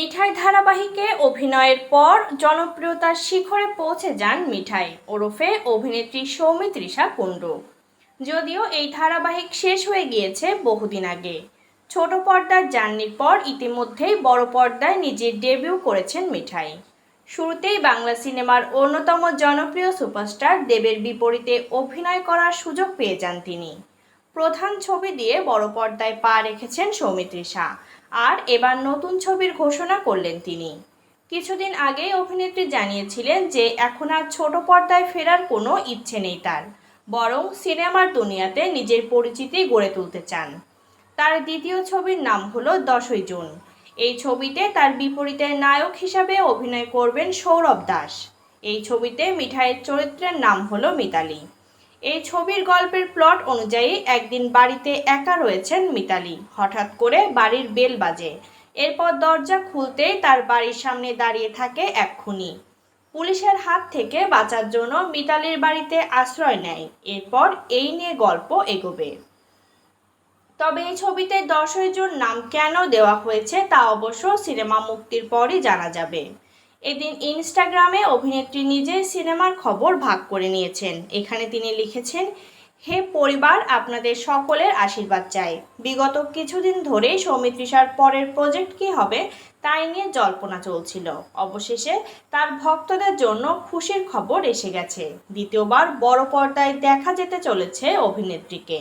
মিঠাই ধারাবাহিকে অভিনয়ের পর জনপ্রিয়তার শিখরে পৌঁছে যান মিঠাই। ওরফে অভিনেত্রী সৌমিত্রিষা কুণ্ডু। যদিও এই ধারাবাহিক শেষ হয়ে গিয়েছে বহুদিন আগে। ছোট পর্দার জার্নির পর ইতিমধ্যেই বড় পর্দায় নিজের ডেবিউ করেছেন মিঠাই। শুরুতেই বাংলা সিনেমার অন্যতম জনপ্রিয় সুপারস্টার দেবের বিপরীতে অভিনয় করার সুযোগ পেয়ে যান তিনি। প্রধান ছবি দিয়ে বড় পর্দায় পা রেখেছেন সৌমিত্রিষা আর এবার নতুন ছবির ঘোষণা করলেন তিনি। কিছুদিন আগেই অভিনেত্রী জানিয়েছিলেন যে, এখন আর ছোট পর্দায় ফেরার কোনো ইচ্ছে নেই তার। বরং সিনেমার দুনিয়াতে নিজের পরিচিতি গড়ে তুলতে চান। তার দ্বিতীয় ছবির নাম হলো দশই জুন। এই ছবিতে তার বিপরীতে নায়ক হিসাবে অভিনয় করবেন সৌরভ দাস। এই ছবিতে মিঠাইয়ের চরিত্রের নাম হলো মিতালি। এই ছবির গল্পের প্লট অনুযায়ী একদিন বাড়িতে একা রয়েছেন মিতালি। হঠাৎ করে বাড়ির বেল বাজে। এরপর দরজা খুলতেই তার বাড়ির সামনে দাঁড়িয়ে থাকে এক খুনি। পুলিশের হাত থেকে বাঁচার জন্য মিতালির বাড়িতে আশ্রয় নেয়। এরপর এই নিয়ে গল্প এগোবে। তবে এই ছবিতে দশই জুন নাম কেন দেওয়া হয়েছে তা অবশ্য সিনেমা মুক্তির পরই জানা যাবে। এদিন ইনস্টাগ্রামে অভিনেত্রী নিজেই সিনেমার খবর ভাগ করে নিয়েছেন। এখানে তিনি লিখেছেন, হে পরিবার, আপনাদের সকলের আশীর্বাদ চাই। বিগত কিছুদিন ধরেই সৌমিত্রিষার পরের প্রজেক্ট কী হবে তাই নিয়ে জল্পনা চলছিল। অবশেষে তার ভক্তদের জন্য খুশির খবর এসে গেছে। দ্বিতীয়বার বড় পর্দায় দেখা যেতে চলেছে অভিনেত্রীকে।